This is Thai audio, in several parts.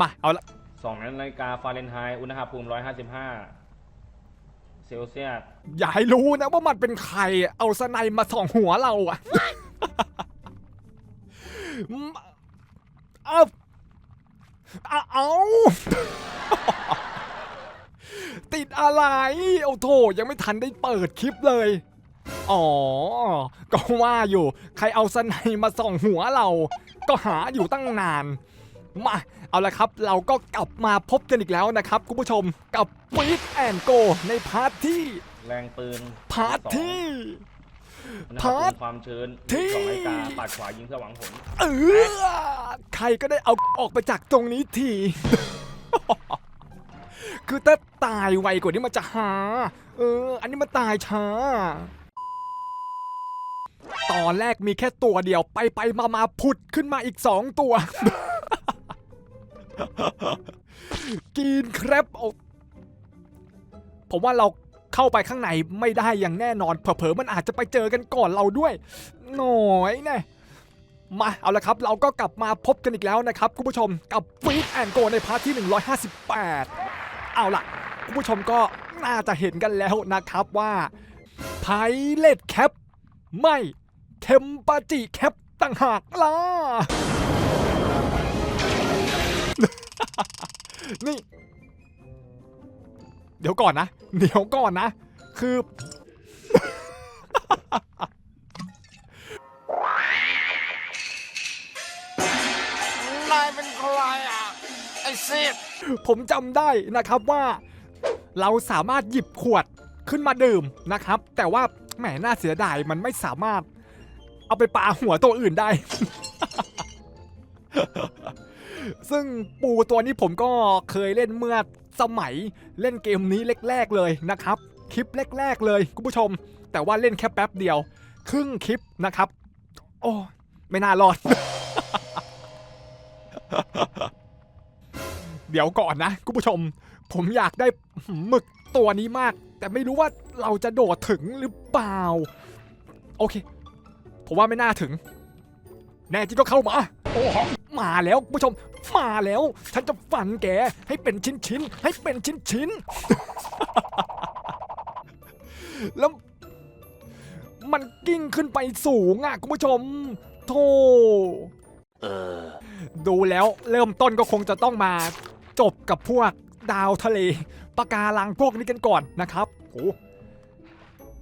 มาเอาละสองนาฬิกาฟาเรนไฮต์อุณหภูมิ 155 เซลเซียสอย่าให้รู้นะว่ามันเป็นใครอะเอาสไนมาส่องหัวเราอะเอาเอาเอาติดอะไรเอาโถยังไม่ทันได้เปิดคลิปเลย อ๋อ ก็ว่าอยู่ ใครเอาสไนมาส่องหัวเรา ก็หาอยู่ตั้งนาน มาเอาละครับ เราก็กลับมาพบกันอีกแล้วนะครับคุณผู้ชมกับฟีดแอนโกในพาร์ทที่แรงปืนพาร์ทที่อุณหภูพาร์ทมิความชื้นที่ สองนาฬิกาปัดขวายิงเพื่อหวังผลเออใครก็ได้เอาออกไปจากตรงนี้ที คือถ้าตายไวกว่านี้มันจะหา เออ อันนี้มันตายช้า ตอนแรกมีแค่ตัวเดียวไปไปมามาผุดขึ้นมาอีกสองตัว กินแครบเอาผมว่าเราเข้าไปข้างในไม่ได้อย่างแน่นอน เผลอๆมันอาจจะไปเจอกันก่อนเราด้วย หน่อยแน่มาเอาละครับ เราก็กลับมาพบกันอีกแล้วนะครับ คุณผู้ชมกับฟีดแอนโกในพาร์ทที่ 158 เอาล่ะ คุณผู้ชมก็น่าจะเห็นกันแล้วนะครับว่าไพเลตแคปไม่เทมปาจิแคปต่างหากล่ะ นี่ เดี๋ยวก่อนนะ เดี๋ยวก่อนนะ คือ นายเป็นใครอะ ไอ้ซีดผมจำได้นะครับว่า เราสามารถหยิบขวดขึ้นมาดื่มนะครับ แต่ว่าแหมน่าเสียดายมันไม่สามารถ เอาไปปาหัวตัวอื่นได้ ซึ่งปูตัวนี้ผมก็เคยเล่นเมื่อสมัยเล่นเกมนี้แรกๆเลยนะครับ คลิปแรกๆเลยคุณผู้ชม แต่ว่าเล่นแค่แป๊บเดียว ครึ่งคลิปนะครับ โอ้ไม่น่ารอด เดี๋ยวก่อนนะคุณผู้ชม ผมอยากได้หมึกตัวนี้มาก แต่ไม่รู้ว่าเราจะโดดถึงหรือเปล่า โอเค ผมว่าไม่น่าถึง แน่จริงก็เข้ามา โอ้ มาแล้วคุณผู้ชม มาแล้ว ฉันจะฟันแกให้เป็นชิ้นๆ ให้เป็นชิ้นๆ แล้วมันกิ้งขึ้นไปสูงอะคุณผู้ชม โธ่เออดูแล้วเริ่มต้นก็คงจะต้องมา จบกับพวกดาวทะเลปะการังพวกนี้กันก่อนนะครับโอ้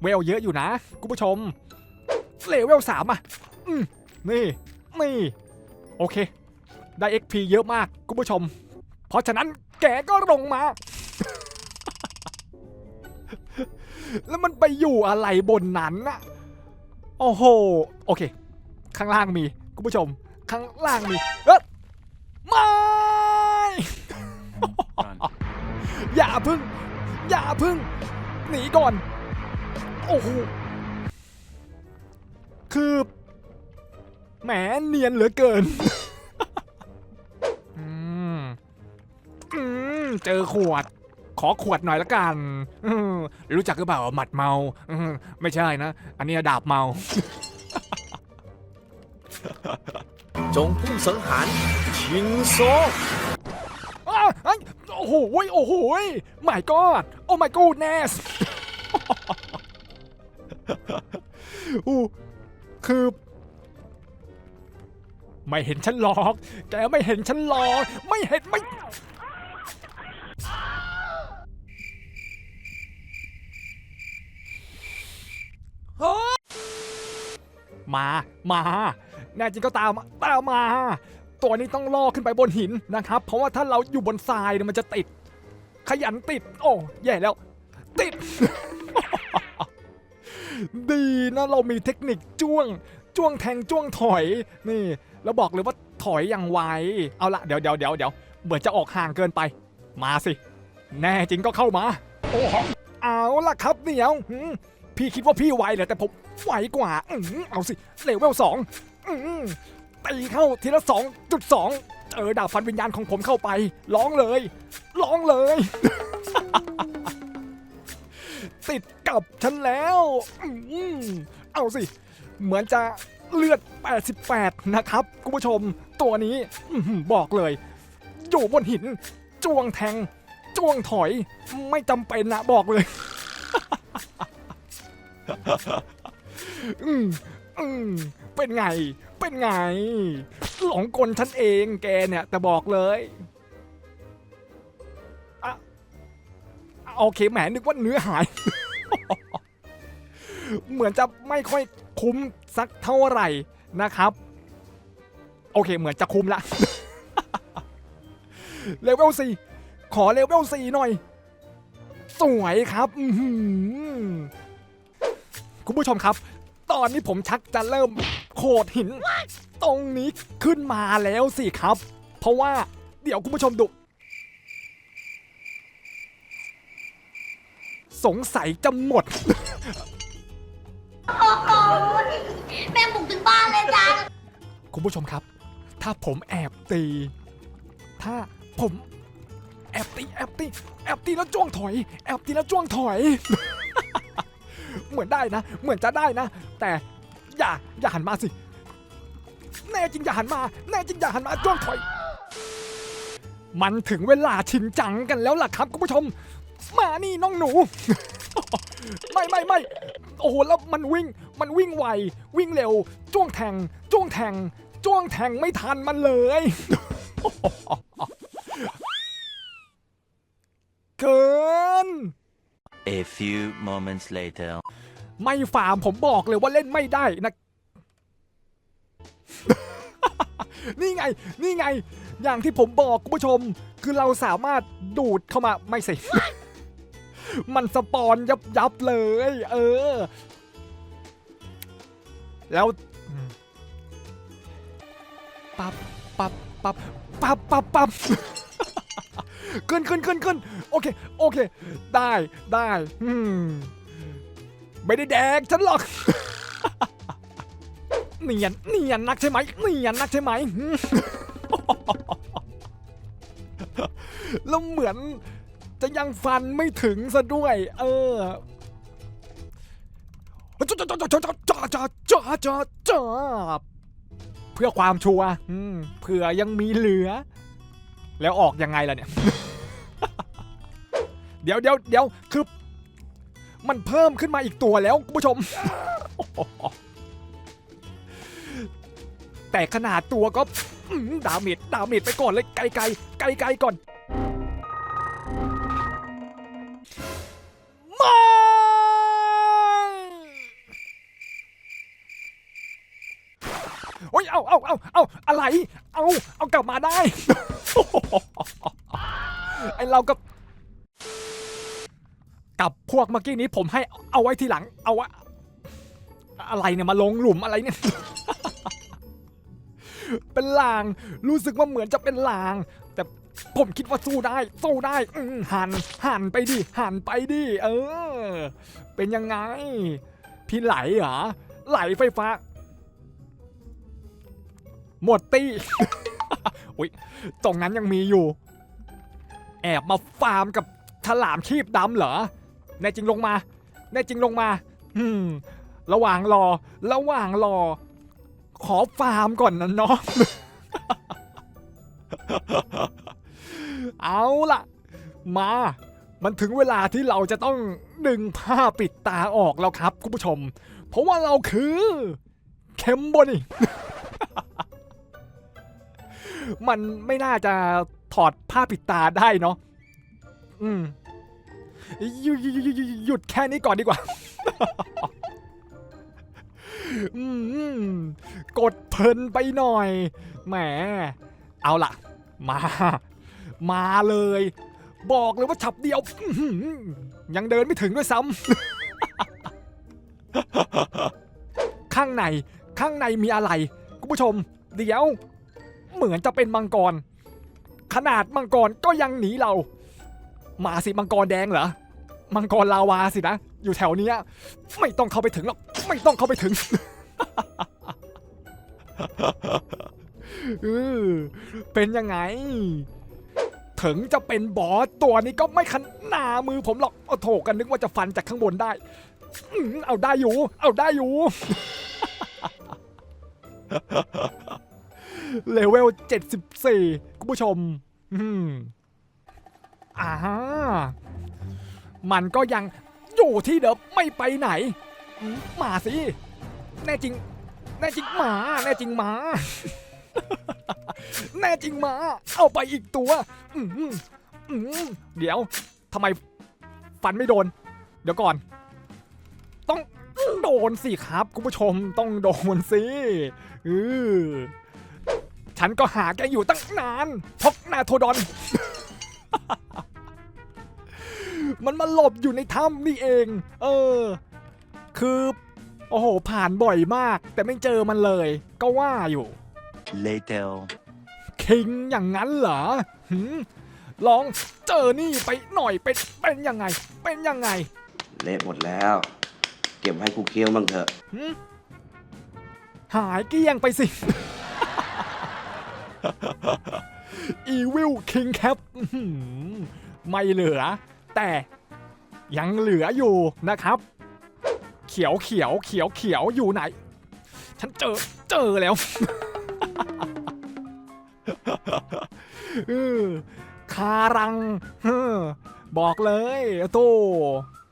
เวลเยอะอยู่นะคุณผู้ชมเลเวลสามอะอืมนี่ นี่ โอเค ได้ XP เยอะมากคุณผู้ชม เพราะฉะนั้นแกก็ลงมา แล้วมันไปอยู่อะไรบนนั้นนะโอ้โห โอเค ข้างล่างมีคุณผู้ชม ข้างล่างมีเอ๊ะไม่อย่าพึ่ง อย่าพึ่ง หนีก่อน โอ้โห คือ แหมเนียนเหลือเกิน อืมอืมเจอขวด ขอขวดหน่อยละกันอืมรู้จักหรือเปล่าหมัดเมาอืมไม่ใช่นะ อันนี้ดาบเมา จงพุ่งสังหารชิงโซ อ้าวเอ้ยโอ้โหยโอ้โหย my god โอ้ my goodness อู้คือ ไม่เห็นฉันหรอก แกไม่เห็นฉันหรอก ไม่เห็นไม่มา มา แน่จริงก็ตาม ตามมา ตัวนี้ต้องล่อขึ้นไปบนหินนะครับ เพราะว่าถ้าเราอยู่บนทรายเนี่ยมันจะติด ขยันติด โอ้ แย่แล้ว ติด ดีนะเรามีเทคนิคจ้วง จ้วงแทงจ้วงถอย นี่ แล้วบอกเลยว่าถอยอย่างไว เอาละเดี๋ยวเดี๋ยวเดี๋ยวเดี๋ยวเหมือนจะออกห่างเกินไป มาสิ แน่จริงก็เข้ามา โอ้โเอาละครับเดี๋ยวพี่คิดว่าพี่ไวเหรอแต่ผมไวกว่าอืเอาสิเลเวลสองอตีเข้าทีละสองจุดสองเจอดาบฟันวิญญาณของผมเข้าไป ร้องเลย ร้องเลย ติดกับฉันแล้วอเอาสิ เหมือนจะ เลือด 88 นะครับคุณผู้ชม ตัวนี้บอกเลย อยู่บนหิน จ้วงแทง จ้วงถอย ไม่จำเป็นนะบอกเลยอืมอืมเป็นไง เป็นไง หลงกลฉันเองแกเนี่ย แต่บอกเลยอะโอเคแหมนึกว่าเนื้อหาย เหมือนจะไม่ค่อยคุ้ม สักเท่าไหร่นะครับ โอเคเหมือนจะคุ้มละเลเวลสี่ขอเลเวลสี่หน่อย สวยครับคุณผู้ชมครับ ตอนนี้ผมชักจะเริ่มโขดหิน ตรงนี้ขึ้นมาแล้วสิครับ เพราะว่าเดี๋ยวคุณผู้ชมดูสงสัยจะหมด คุณผู้ชมครับ ถ้าผมแอบตี ถ้าผมแอบตีแอบตีแอบตีแล้วจ้วงถอย แอบตีแล้วจ้วงถอย เหมือนได้นะ เหมือนจะได้นะ แต่อย่าอย่าหันมาสิ แน่จริงอย่าหันมา แน่จริงอย่าหันมาจ้วงถอย มันถึงเวลาชิงจังกันแล้วล่ะครับคุณผู้ชม มานี่น้องหนู ไม่ไม่ไม่โอ้โหแล้วมันวิ่ง มันวิ่งไว วิ่งเร็ว จ้วงแทง จ้วงแทง จ้วงแทงไม่ทันมันเลย เกิน A few moments later. ไม่ฟาร์มผมบอกเลยว่าเล่นไม่ได้นะ นี่ไง นี่ไง อย่างที่ผมบอกคุณผู้ชม คือเราสามารถดูดเข้ามาไม่สิ มันสปอนยับยับๆเลย เออ แล้วอืม ปับปับปับปับปับปับขึ้นขึ้นขึ้นขึ้นโอเค โอเค ได้ได้อืมไม่ได้แดกฉันหรอกเนียนเนียนนักใช่ไหมเนียนนักใช่ไหมแล้วเหมือนจะยังฟันไม่ถึงซะด้วย เออจ้าจ้าจ้าจ้าจ้าจ้าจ้าจ้าจ้า เพื่อความชัวร์เผื่อยังมีเหลือ แล้วออกยังไงล่ะเนี่ย เดี๋ยวเดี๋ยวเดี๋ยวคือ มันเพิ่มขึ้นมาอีกตัวแล้วคุณผู้ชม แต่ขนาดตัวก็ดาเมจดาเมจไปก่อนเลยไกลไกลไกลไกลก่อน เอาอะไรเอาเอากลับมาได้ ไอเรากับ กับพวกเมื่อกี้นี้ผมให้เอาไว้ทีหลัง เอาไว้อะไรเนี่ยมาลงหลุมอะไรเนี่ย เป็นลาง รู้สึกว่าเหมือนจะเป็นลาง แต่ผมคิดว่าสู้ได้ สู้ได้อืมหันหันไปดิหันไปดิเออ เป็นยังไง พี่ไหลเหรอไหลไฟฟ้า หมดตี้อุ้ยตรงนั้นยังมีอยู่ แอบมาฟาร์มกับฉลามชีพดำเหรอแน่จริงลงมาแน่จริงลงมา อืม ระหว่างรอ ระหว่างรอ ขอฟาร์มก่อนนะน้องเอาล่ะ มา มันถึงเวลาที่เราจะต้องดึงผ้าปิดตาออกแล้วครับ คุณผู้ชม เพราะว่าเราคือ เคมโบนี่ มันไม่น่าจะถอดผ้าปิดตาได้เนาะอืมหยุดหยุดหยุดหยุดหยุดแค่นี้ก่อนดีกว่า อืมกดเพลินไปหน่อย แหม เอาล่ะ มา มาเลย บอกเลยว่าฉับเดียว ยังเดินไม่ถึงด้วยซ้ำ ข้างใน ข้างในมีอะไร คุณผู้ชม เดี๋ยว เหมือนจะเป็นมังกร ขนาดมังกรก็ยังหนีเรา มาสิมังกรแดงเหรอ มังกรลาวาสินะ อยู่แถวเนี้ยไม่ต้องเข้าไปถึงหรอก ไม่ต้องเข้าไปถึงเออเป็นยังไง ถึงจะเป็นบอสตัวนี้ก็ไม่ขนามือผมหรอกโอ้โถกันนึกว่าจะฟันจากข้างบนได้อื้อเอาได้อยู่ เอาได้อยู่ เลเวล 74 คุณผู้ชม อืมอ่ามันก็ยังอยู่ที่เดิมไม่ไปไหน มาสิ แน่จริง แน่จริงหมา แน่จริงหมา แน่จริงหมา เอาไปอีกตัว อืมอืมเดี๋ยวทำไมฟันไม่โดน เดี๋ยวก่อน ต้องโดนสิครับ คุณผู้ชมต้องโดนสิเออ ฉันก็หาแกอยู่ตั้งนานพกนาโทดอน มันมาหลบอยู่ในถ้ำนี่เอง เออ คือโอ้โห ผ่านบ่อยมาก แต่ไม่เจอมันเลย ก็ว่าอยู่ Later. คิงอย่างนั้นเหรอหืมลองเจอนี่ไปหน่อยเป็นเป็นยังไง เป็นยังไงเละหมดแล้ว เก็บให้กูเคี้ยวบ้างเถอะ หืมหายเกลี้ยงไปสิ อีวิลคิงแคปไม่เหลือ แต่ยังเหลืออยู่นะครับ เขียวเขียวเขียวเขียวอยู่ไหน ฉันเจอเจอแล้วคารังบอกเลยโต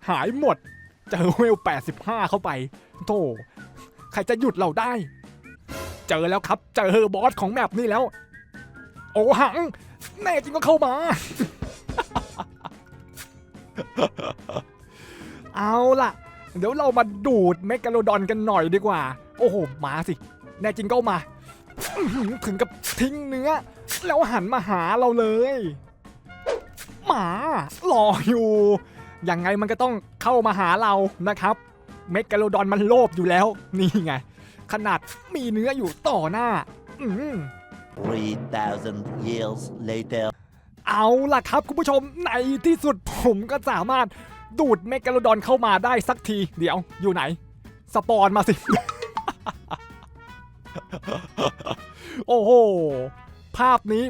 หายหมด เจอเวล 85 เข้าไปโตใครจะหยุดเราได้ เจอแล้วครับ เจอบอสของแมปนี่แล้ว โอหัง แน่จริงก็เข้ามา เอาล่ะ เดี๋ยวเรามาดูดเมกาโลดอนกันหน่อยดีกว่า โอ้โห มาสิ แน่จริงก็มา ถึงกับทิ้งเนื้อ แล้วหันมาหาเราเลย หมารออยู่ ยังไงมันก็ต้องเข้ามาหาเรานะครับ เมกาโลดอนมันโลภอยู่แล้ว นี่ไง ขนาดมีเนื้ออยู่ต่อหน้า อืม 3,000 years later. เอาล่ะครับคุณผู้ชมในที่สุดผมก็สามารถดูดเมกาโลดอนเข้ามาได้สักที เดี๋ยวอยู่ไหน สปอนมาสิ โอ้โห ภาพนี้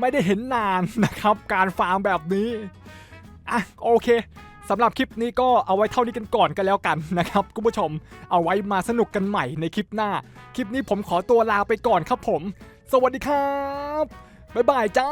ไม่ได้เห็นนานนะครับ การฟาร์มแบบนี้ อะ โอเคสำหรับคลิปนี้ก็เอาไว้เท่านี้กันก่อนกันแล้วกันนะครับคุณผู้ชม เอาไว้มาสนุกกันใหม่ในคลิปหน้า คลิปนี้ผมขอตัวลาไปก่อนครับผม สวัสดีครับ บ๊ายบายจ้า